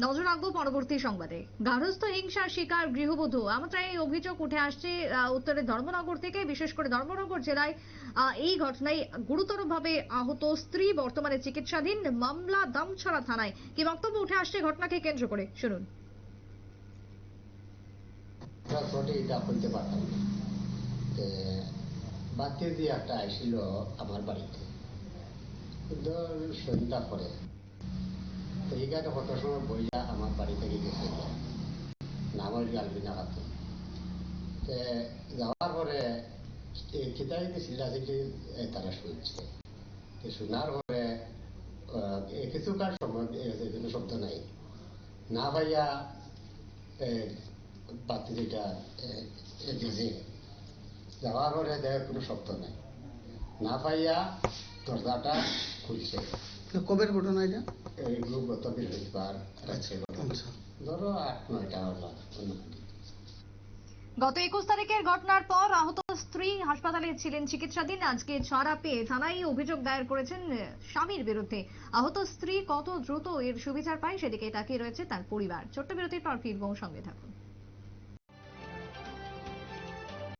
নজর রাখব পরবর্তী সংবাদে। গার্হস্থ হিংসার শিকার গৃহবধূ। আমরা এই অভিযোগ উঠে আসছে উত্তরের ধর্মনগর থেকে। বিশেষ করে ধর্মনগর জেলায় এই ঘটনায় গুরুতরভাবে আহত স্ত্রী, বর্তমানে চিকিৎসাধীন মামলা দামছড়া থানায়। কি বক্তব্য উঠে আসছে ঘটনাকে কেন্দ্র করে? শুনুন। না। দিয়ে একটা আমার বাড়িতে। সন্ধ্যা পরে। এইখানে কত সময় বইয়া আমার বাড়ি থেকে গেছে। নামের গালবিনা খাতুন তে যাওয়ার পরে চিল্লাচিল্লি এ, তারা শুনছে। শোনার পরে এ সময় কোনো শব্দ নাই। না ভাইয়া বাতিটা গেছে। যাওয়ার পরে দেখে কোনো শব্দ নাই। না পাইয়া দরজাটা খুলছে। কবের ঘটনা এটা? গত একুশ তারিখের ঘটনার পর আহত স্ত্রী হাসপাতালে ছিলেন চিকিৎসাধীন। আজকে ছাড়া পেয়ে থানায় অভিযোগ দায়ের করেছেন স্বামীর বিরুদ্ধে। আহত স্ত্রী কত দ্রুত এর সুবিচার পায় সেদিকে তাকিয়ে রয়েছে তার পরিবার। ছোট্ট বিরতির পর ফিরবো সঙ্গে থাকুন।